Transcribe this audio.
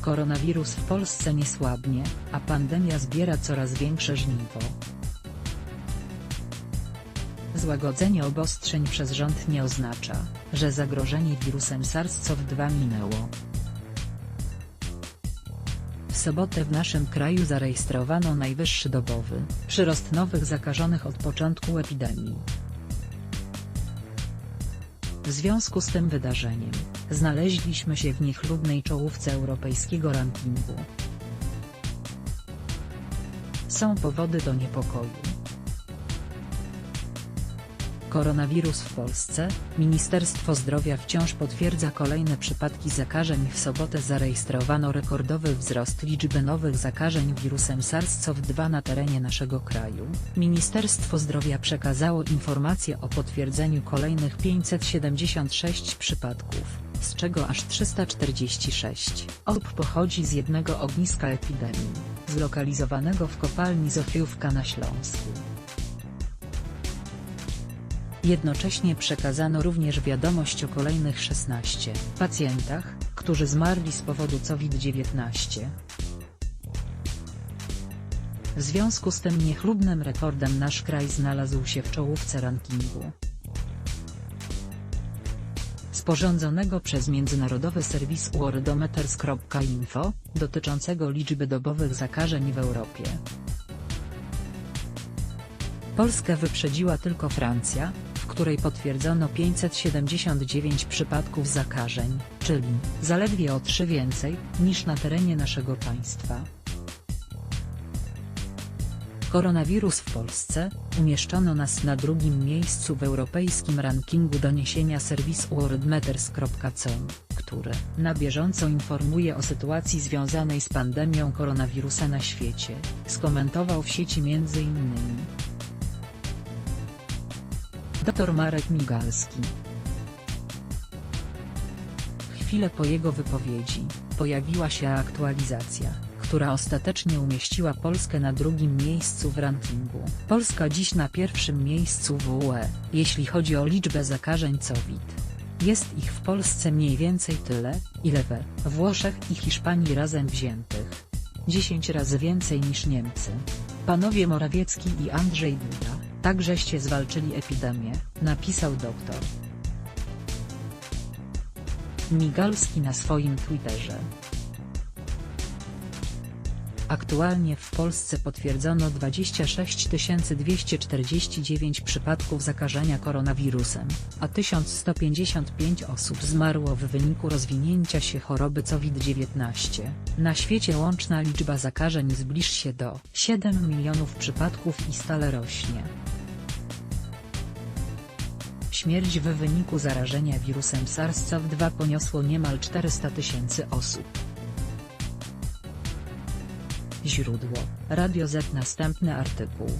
Koronawirus w Polsce nie słabnie, a pandemia zbiera coraz większe żniwo. Złagodzenie obostrzeń przez rząd nie oznacza, że zagrożenie wirusem SARS-CoV-2 minęło. W sobotę w naszym kraju zarejestrowano najwyższy dobowy przyrost nowych zakażonych od początku epidemii. W związku z tym wydarzeniem, znaleźliśmy się w niechlubnej czołówce europejskiego rankingu. Są powody do niepokoju. Koronawirus w Polsce, Ministerstwo Zdrowia wciąż potwierdza kolejne przypadki zakażeń w sobotę zarejestrowano rekordowy wzrost liczby nowych zakażeń wirusem SARS-CoV-2 na terenie naszego kraju. Ministerstwo Zdrowia przekazało informację o potwierdzeniu kolejnych 576 przypadków, z czego aż 346 osób pochodzi z jednego ogniska epidemii, zlokalizowanego w kopalni Zofiówka na Śląsku. Jednocześnie przekazano również wiadomość o kolejnych 16 pacjentach, którzy zmarli z powodu COVID-19. W związku z tym niechlubnym rekordem nasz kraj znalazł się w czołówce rankingu. Sporządzonego przez międzynarodowy serwis worldometers.info, dotyczącego liczby dobowych zakażeń w Europie. Polskę wyprzedziła tylko Francja, której potwierdzono 579 przypadków zakażeń, czyli zaledwie o 3 więcej niż na terenie naszego państwa. Koronawirus w Polsce, umieszczono nas na drugim miejscu w europejskim rankingu doniesienia serwisu worldmeters.com, który na bieżąco informuje o sytuacji związanej z pandemią koronawirusa na świecie, skomentował w sieci m.in. Dr Marek Migalski. Chwilę po jego wypowiedzi, pojawiła się aktualizacja, która ostatecznie umieściła Polskę na drugim miejscu w rankingu. Polska dziś na pierwszym miejscu w UE, jeśli chodzi o liczbę zakażeń COVID. Jest ich w Polsce mniej więcej tyle, ile we Włoszech i Hiszpanii razem wziętych. 10 razy więcej niż Niemcy. Panowie Morawiecki i Andrzej Duda, takżeście zwalczyli epidemię, napisał doktor. Migalski na swoim Twitterze. Aktualnie w Polsce potwierdzono 26 249 przypadków zakażenia koronawirusem, a 1155 osób zmarło w wyniku rozwinięcia się choroby COVID-19. Na świecie łączna liczba zakażeń zbliży się do 7 milionów przypadków i stale rośnie. Śmierć w wyniku zarażenia wirusem SARS-CoV-2 poniosło niemal 400 tysięcy osób. Źródło: Radio Z. Następny artykuł